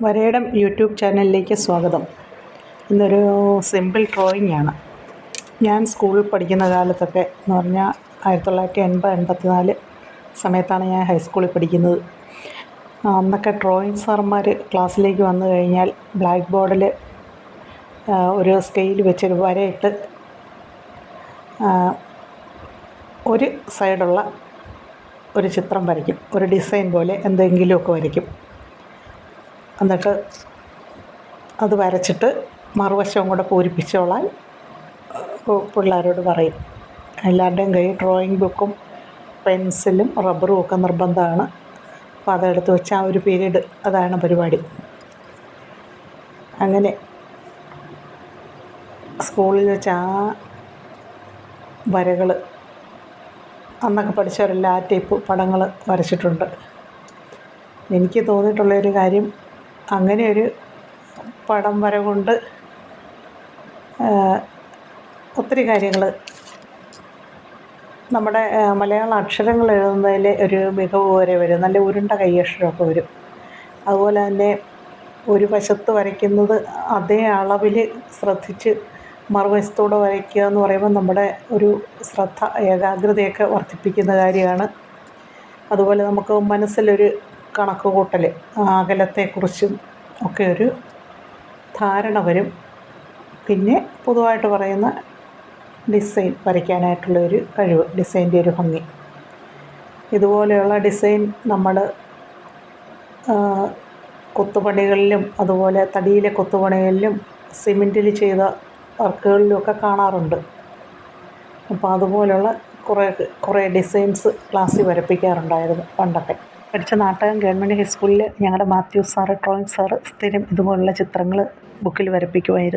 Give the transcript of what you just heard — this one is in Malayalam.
വരയിടം യൂട്യൂബ് ചാനലിലേക്ക് സ്വാഗതം. ഇന്നൊരു സിമ്പിൾ ഡ്രോയിങ് ആണ്. ഞാൻ സ്കൂളിൽ പഠിക്കുന്ന കാലത്തൊക്കെ എന്ന് പറഞ്ഞാൽ ആയിരത്തി തൊള്ളായിരത്തി എൺപത് എൺപത്തി നാല് സമയത്താണ് ഞാൻ ഹൈസ്കൂളിൽ പഠിക്കുന്നത് അന്നൊക്കെ ഡ്രോയിങ് സാറന്മാർ ക്ലാസ്സിലേക്ക് വന്നു കഴിഞ്ഞാൽ ബ്ലാക്ക് ബോർഡിൽ ഒരു സ്കെയിൽ വെച്ചൊരു വരയിട്ട് ഒരു സൈഡുള്ള ഒരു ചിത്രം വരയ്ക്കും. ഒരു ഡിസൈൻ പോലെ എന്തെങ്കിലുമൊക്കെ വരയ്ക്കും. എന്നിട്ട് അത് വരച്ചിട്ട് മറുവശവും കൂടെ പൂരിപ്പിച്ചോളാൻ പിള്ളേരോട് പറയും. എല്ലാവരുടെയും കയ്യിൽ ഡ്രോയിങ് ബുക്കും പെൻസിലും റബ്ബറും ഒക്കെ നിർബന്ധമാണ്. അപ്പോൾ അതെടുത്ത് വെച്ച് ആ ഒരു പീരീഡ് അതാണ് പരിപാടി. അങ്ങനെ സ്കൂളിൽ വെച്ച് ആ വരകൾ അന്നൊക്കെ പഠിച്ചവരെല്ലാം ആ ടൈപ്പ് പടങ്ങൾ വരച്ചിട്ടുണ്ട്. എനിക്ക് തോന്നിയിട്ടുള്ളൊരു കാര്യം അങ്ങനെ ഒരു പടം വര കൊണ്ട് ഒത്തിരി കാര്യങ്ങൾ നമ്മുടെ മലയാള അക്ഷരങ്ങൾ എഴുതുന്നതിൽ ഒരു മികവ് വരെ വരും. നല്ല ഉരുണ്ട കൈയക്ഷരമൊക്കെ വരും. അതുപോലെ തന്നെ ഒരു വശത്ത് വരയ്ക്കുന്നത് അതേ അളവിൽ ശ്രദ്ധിച്ച് മറുവശത്തൂടെ വരയ്ക്കുക എന്ന് പറയുമ്പോൾ നമ്മുടെ ഒരു ശ്രദ്ധ ഏകാഗ്രതയൊക്കെ വർദ്ധിപ്പിക്കുന്ന കാര്യമാണ്. അതുപോലെ നമുക്ക് മനസ്സിലൊരു കണക്ക് കൂട്ടൽ അകലത്തെക്കുറിച്ചും ഒക്കെ ഒരു ധാരണ വരും. പിന്നെ പൊതുവായിട്ട് പറയുന്ന ഡിസൈൻ വരയ്ക്കാനായിട്ടുള്ള ഒരു കഴിവ് ഡിസൈന്റെ ഒരു ഭംഗി. ഇതുപോലെയുള്ള ഡിസൈൻ നമ്മൾ കൊത്തുപണികളിലും അതുപോലെ തടിയിലെ കൊത്തുപണികളിലും സിമെന്റിൽ ചെയ്ത വർക്കുകളിലുമൊക്കെ കാണാറുണ്ട്. അപ്പോൾ അതുപോലെയുള്ള കുറേ കുറേ ഡിസൈൻസ് ക്ലാസ്സിൽ വരപ്പിക്കാറുണ്ടായിരുന്നു പണ്ടൊക്കെ. പഠിച്ച നാട്ടകം ഗവൺമെന്റ് ഹൈസ്കൂളിൽ ഞങ്ങളുടെ മാത്യു സാറ് ഡ്രോയിങ് സാറ് സ്ഥിരം ഇതുപോലുള്ള ചിത്രങ്ങൾ ബുക്കിൽ വരപ്പിക്കുമായിരുന്നു.